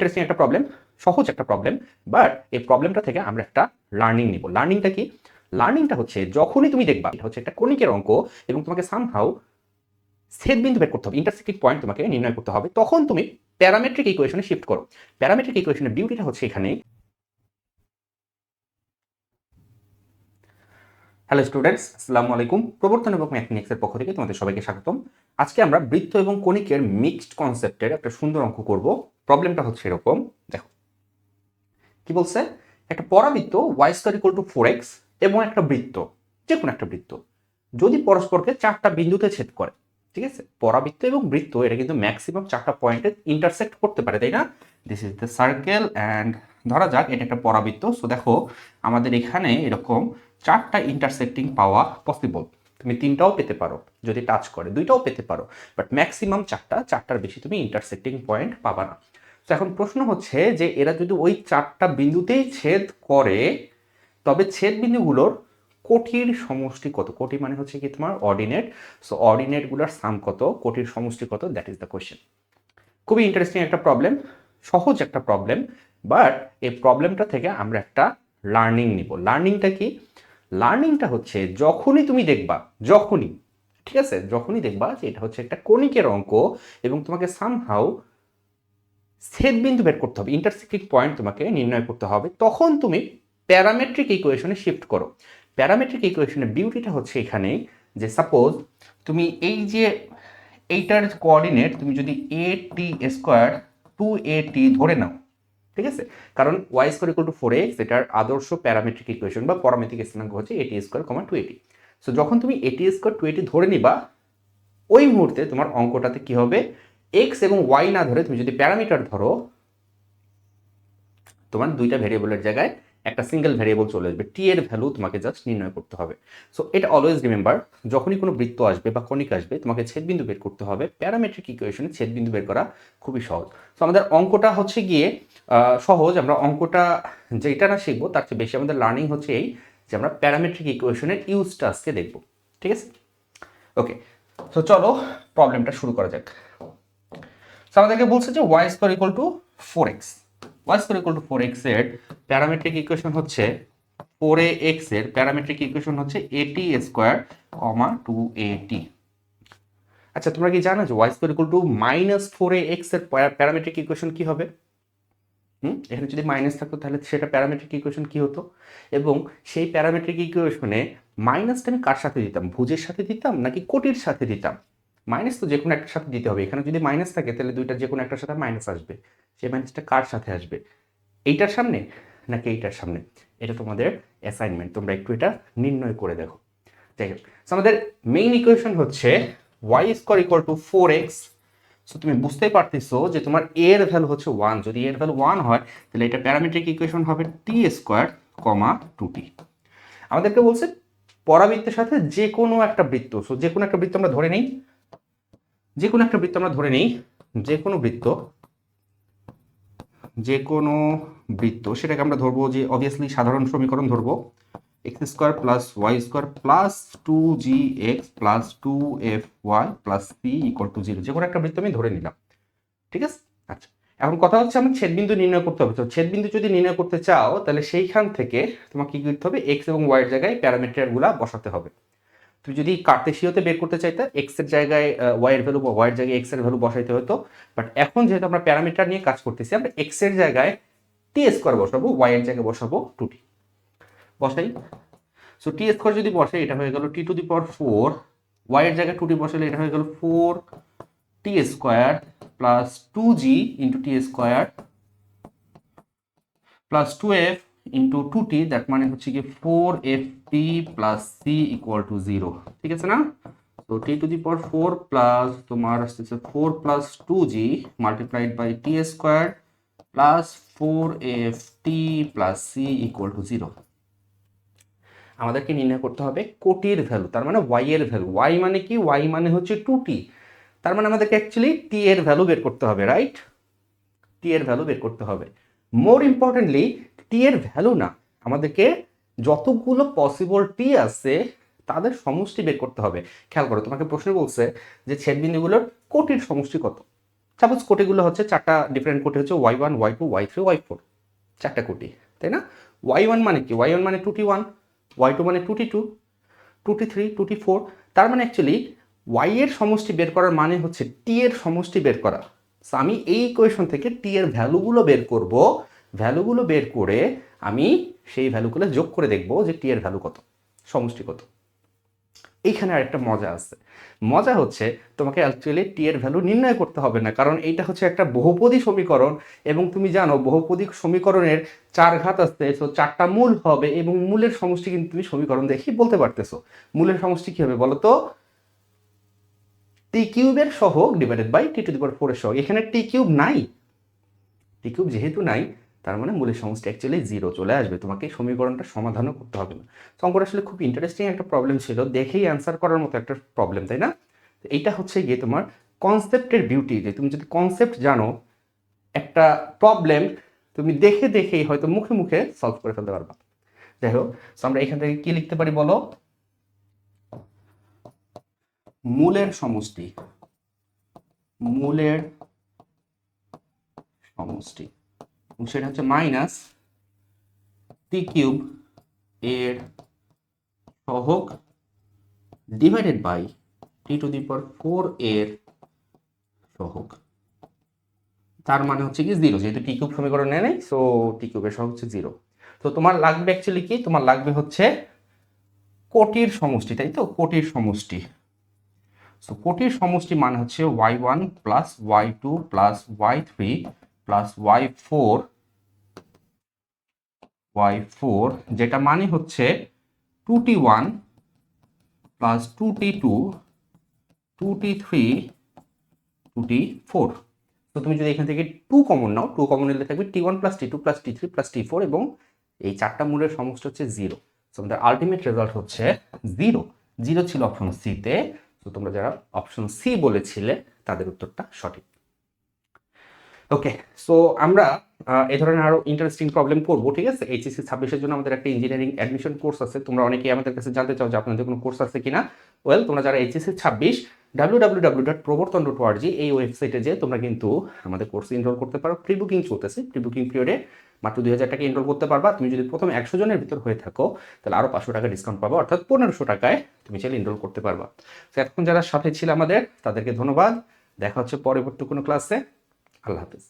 Interesting একটা problem সহজ একটা প্রবলেম বাট এই প্রবলেমটা থেকে আমরা একটা লার্নিং নিব। লার্নিংটা কি? লার্নিংটা হচ্ছে যখনই তুমি দেখবা, এটা হচ্ছে একটা কণিকের অঙ্ক এবং তোমাকে সামহাউ ছেদ বিন্দু বের করতে হবে ইন্টারসেক্টিং পয়েন্ট তোমাকে নির্ণয় করতে হবে, তখন তুমি প্যারামেট্রিক ইকুয়েশনে শিফট করো। প্যারামেট্রিক ইকুয়েশনের বিউটিটা হচ্ছে এখানে। হ্যালো স্টুডেন্টস আসসালামু আলাইকুম। প্রবর্তন এবং ম্যাথমেটিক্সের পক্ষ থেকে তোমাদের সবাইকে স্বাগতম। আজকে আমরা বৃত্ত এবং কণিকের মিক্সড কনসেপ্টের একটা সুন্দর অঙ্ক করব। প্রবলেমটা হচ্ছে এরকম, দেখো। কি বলছে? একটা পরাবৃত্ত y square equal to four x এবং একটা বৃত্ত যে কোনো একটা বৃত্ত। যদি পরস্পরকে চারটা বিন্দুতে ছেদ করে, ঠিক আছে? পরাবৃত্ত এবং বৃত্ত, এটা কিন্তু ম্যাক্সিমাম চারটা পয়েন্টে ইন্টারসেক্ট করতে পারে, তাই না? This is the circle and ধরা যাক, এটা একটা পরাবৃত্ত। সো দেখো, আমাদের এখানে এরকম চারটা ইন্টারসেক্টিং পাওয়া পসিবল তুমি তিনটাও পেতে পারো, যদি টাচ করে, দুইটাও পেতে পারো বাট ম্যাক্সিমাম চারটা, চারটার বেশি তুমি ইন্টারসেক্টিং পয়েন্ট পাবা না। তো এখন প্রশ্ন হচ্ছে যে এরা যদি ওই চারটা বিন্দুতেই ছেদ করে, তবে ছেদ বিন্দুগুলোর কোটির সমষ্টি কত? কোটি মানে হচ্ছে কি তোমার অর্ডিনেট সো অর্ডিনেটগুলোর সাম কত? কোটির সমষ্টি কত? দ্যাট ইজ দ্য কোয়েশ্চেন খুবই ইন্টারেস্টিং একটা প্রবলেম সহজ একটা প্রবলেম বাট এই প্রবলেমটা থেকে আমরা একটা লার্নিং নিব। লার্নিংটা কি? লার্নিংটা হচ্ছে যখনই তুমি দেখবা, যখনই, ঠিক আছে? যখনই দেখবা যে এটা হচ্ছে একটা কণিকের অঙ্ক এবং তোমাকে সামহাউ ছেদ বিন্দু বের করতে হবে ইন্টারসেক্টিং পয়েন্ট তোমাকে নির্ণয় করতে হবে, তখন তুমি প্যারামেট্রিক ইকুয়েশনে শিফট করো। প্যারামেট্রিক ইকুয়েশনের বিউটিটা হচ্ছে এখানে যে সাপোজ তুমি এই যে এইটার কোঅর্ডিনেট তুমি যদি এ টি স্কোয়ার টু এ টি ধরে নাও ঠিক আছে? কারণ y square equal to four x এটার আদর্শ প্যারামেট্রিক ইকুয়েশন বা পরামেট্রিক স্থানাঙ্ক হচ্ছে at square comma two at so যখন তুমি এটি স্কোয়ার টু এটি ধরে নিবা, ওই মুহূর্তে তোমার অঙ্কটাতে কি হবে? এক্স এবং ওয়াই না ধরে তুমি যদি প্যারামিটার ধরো, তোমার দুইটা ভেরিয়েবলের জায়গায় একটা সিঙ্গেল ভ্যারিয়েবল চলে আসবে টি এর ভ্যালু তোমাকে জাস্ট নির্ণয় করতে হবে। সো এটা অলওয়েজ রিমেম্বার যখনই কোনো বৃত্ত আসবে বা কণিক আসবে, তোমাকে ছেদবিন্দু বের করতে হবে। প্যারামেট্রিক ইকুয়েশনে ছেদবিন্দু বের করা খুবই সহজ। সো আমাদের অঙ্কটা হচ্ছে গিয়ে সহজ। আমরা অঙ্কটা যেটা না শিখব, তার চেয়ে বেশি আমাদের লার্নিং হচ্ছে এই যে আমরা প্যারামেট্রিক ইকুয়েশনের ইউজটা আজকে দেখব। ঠিক আছে? ওকে তো চলো প্রবলেমটা শুরু করা যাক। সো আমাদেরকে বলছে যে Y square equal to four X Y square equal to four এক্সের প্যারামেট্রিক ইকুয়েশন হচ্ছে ফোর এ এক্সের প্যারামেট্রিক ইকুয়েশন হচ্ছে এটি স্কোয়ার কমা টু এ টি আচ্ছা তোমরা কি জানো যে y square equal to minus four a এক্সের প্যারামেট্রিক ইকুয়েশন কি হবে? হুম? এখানে যদি মাইনাস থাকতো তাহলে সেটা প্যারামেট্রিক ইকুয়েশন কি হতো? এবং সেই প্যারামেট্রিক ইকুয়েশনে মাইনাসটা আমি কার সাথে দিতাম? ভুজের সাথে দিতাম নাকি কোটির সাথে দিতাম? মাইনাস তো যে কোনো একটার সাথে দিতে হবে। এখানে যদি মাইনাস থাকে, তাহলে দুইটা যে কোনো একটার সাথে মাইনাস আসবে। সেই মাইনাসটা কার সাথে আসবে? এইটার সামনে নাকি এইটার সামনে? এটা তোমাদের অ্যাসাইনমেন্ট তোমরা একটু এটা নির্ণয় করে দেখো। যাই হোক আমাদের মেইন ইকুয়েশন হচ্ছে y square equal to four x so তুমি বুঝতেই পারতেছো যে তোমার এর ভ্যালু হচ্ছে ওয়ান যদি এর ভ্যালু ওয়ান হয়, তাহলে এটা প্যারামেট্রিক ইকুয়েশন হবে টি স্কোয়ার কমা টু টি আমাদেরকে বলছে পরাবৃত্তের সাথে যে কোনো একটা বৃত্ত। সো যে কোনো একটা বৃত্ত আমরা ধরে নেই। যে কোনো একটা বৃত্ত আমরা ধরে নেই যে কোনো বৃত্ত যে কোনো বৃত্ত, সেটাকে আমরা ধরবো যে অবভিয়াসলি সাধারণ সমীকরণ ধরবো x square plus y square plus two g x plus two f y plus c equal to zero যে কোনো একটা বৃত্ত আমি ধরে নিলাম, ঠিক আছে? আচ্ছা এখন কথা হচ্ছে আমি ছেদবিন্দু নির্ণয় করতে হবে, তো ছেদবিন্দু যদি নির্ণয় করতে চাও, তাহলে সেইখান থেকে তোমাকে কি করতে হবে এক্স এবং ওয়াই এর জায়গায় প্যারামিটারগুলো বসাতে হবে। তুমি যদি কার্তেশীয়তে বের করতে চাইতে এক্সের জায়গায় ওয়াই এর ভ্যালু বা ওয়াই এর জায়গায় এক্সের ভ্যালু বসাইতে হতো বাট এখন যেহেতু আমরা প্যারামিটার নিয়ে কাজ করতেছি, আমরা এক্সের জায়গায় টি স্কোয়ার বসাবো ওয়াই এর জায়গায় বসাবো টু টি বসাই। সো টি স্কোয়ার যদি বসে এটা হয়ে গেল t to the power four y এর জায়গায় টু টি বসালে এটা হয়ে গেল four t square plus two g into t square plus two f into two t that মানে হচ্ছে কি four f t plus c equal to zero ঠিক আছে না? তো টি টু দি পর ফোর প্লাস তোমার আসতেছে four plus two g multiplied by t square plus four f t plus c equal to zero আমাদেরকে নির্ণয় করতে হবে কোটির ভ্যালু তার মানে ওয়াই এর ভ্যালু ওয়াই মানে কি? ওয়াই মানে হচ্ছে টু টি তার মানে আমাদেরকে অ্যাকচুয়ালি টি এর ভ্যালু বের করতে হবে রাইট টি এর ভ্যালু বের করতে হবে। মোর ইম্পর্টেন্টলি টি এর ভ্যালু না। আমাদেরকে যতগুলো পসিবল টি আছে, তাদের সমষ্টি বের করতে হবে। খেয়াল করো, তোমাকে প্রশ্ন বলছে যে ছেদবিন্দুগুলোর কোটির সমষ্টি কত? সাপোজ কোটিগুলো হচ্ছে চারটা ডিফারেন্ট কোটি হচ্ছে y one y two y three y four চারটা কোটি, তাই না? ওয়াই ওয়ান মানে কি? ওয়াই ওয়ান মানে two t one y two মানে two t two two t three two t four তার মানে অ্যাকচুয়ালি ওয়াই এর সমষ্টি বের করার মানে হচ্ছে টি এর সমষ্টি বের করা। আমি এই ইকুয়েশন থেকে টি এর ভ্যালুগুলো বের করব ভ্যালুগুলো বের করে আমি সেই ভ্যালুগুলো যোগ করে দেখব যে টি এর ভ্যালু কত, সমষ্টি কত। এইখানে আর একটা মজা আছে। মজা হচ্ছে তোমাকে অ্যাকচুয়ালি টি এর ভ্যালু নির্ণয় করতে হবে না, কারণ এইটা হচ্ছে একটা বহুপদী সমীকরণ এবং তুমি জানো বহুপদী সমীকরণের চার ঘাত আসতে তো চারটা মূল হবে এবং মূলের সমষ্টি কিন্তু তুমি সমীকরণ দেখেই বলতে পারতেছো। মূলের সমষ্টি কি হবে বলো তো টি কিউবের সহগ divided by t to the power ফোরের সহগ। এখানে টি কিউব নাই। টি কিউব যেহেতু নাই তার মানে মূলের সমষ্টি অ্যাকচুয়ালি জিরো চলে আসবে। তোমাকে সমীকরণটা সমাধানও করতে হবে না। তো অঙ্কটা আসলে খুব ইন্টারেস্টিং একটা প্রবলেম ছিল। দেখেই অ্যান্সার করার মতো একটা প্রবলেম তাই না? এইটা হচ্ছে গিয়ে তোমার কনসেপ্টের বিউটি যে তুমি যদি কনসেপ্ট জানো, একটা প্রবলেম তুমি দেখে দেখেই হয়তো মুখে মুখে সলভ করে ফেলতে পারবা। যাই হোক তো আমরা এখান থেকে কি লিখতে পারি বলো? মূলের সমষ্টি। মূলের সমষ্টি। সেটা হচ্ছে মাইনাস টি কিউব এর সহগ divided by t to the power four এর সহগ। তার মানে হচ্ছে কি জিরো যেহেতু টি কিউব সমীকরণ নেয় নাই সো টি কিউবের সহগ হচ্ছে জিরো তো তোমার লাগবে অ্যাকচুয়ালি কি? তোমার লাগবে হচ্ছে কোটির সমষ্টি, তাই তো? কোটির সমষ্টি। সো কোটির সমষ্টি মানে হচ্ছে y one plus y two plus y three plus y four y four যেটা মানে হচ্ছে two t one plus two t two two t three two t four তো তুমি যদি এখান থেকে টু কমন নাও টু কমন নিলে থাকবে t one plus t two plus t three plus t four এবং এই চারটা মূলের সমষ্টি হচ্ছে জিরো তো আমাদের আলটিমেট রেজাল্ট হচ্ছে জিরো জিরো ছিল অপশন সিতে তো। তোমরা যারা অপশন সি বলেছিলে, তাদের উত্তরটা সঠিক। ওকে সো আমরা এ ধরনের আরও ইন্টারেস্টিং প্রবলেম করব, ঠিক আছে? এইচএসসি ছাব্বিশের জন্য আমাদের একটা ইঞ্জিনিয়ারিং অ্যাডমিশন কোর্স আছে। তোমরা অনেকেই আমাদের কাছে জানতে চাও যে আপনাদের কোনো কোর্স আছে কিনা। ওয়েল তোমরা যারা এইচএসসি ছাব্বিশ W W W dot Probortan dot org এই ওয়েবসাইটে যে তোমরা কিন্তু আমাদের কোর্স এনরোল করতে পারো। প্রি বুকিং চলতেছে। প্রি বুকিং পিরিয়ডে মাত্র দুই হাজার টাকা এনরোল করতে পারবা। তুমি যদি প্রথম একশো জনের ভিতর হয়ে থাকো, তাহলে আরও পাঁচশো টাকা ডিসকাউন্ট পাবো, অর্থাৎ পনেরোশো টাকায় তুমি চাইলে এনরোল করতে পারবা। তো এতক্ষণ যারা সাথে ছিল আমাদের, তাদেরকে ধন্যবাদ। দেখা হচ্ছে পরবর্তী কোনো ক্লাসে আল্লাহ হাফিজ।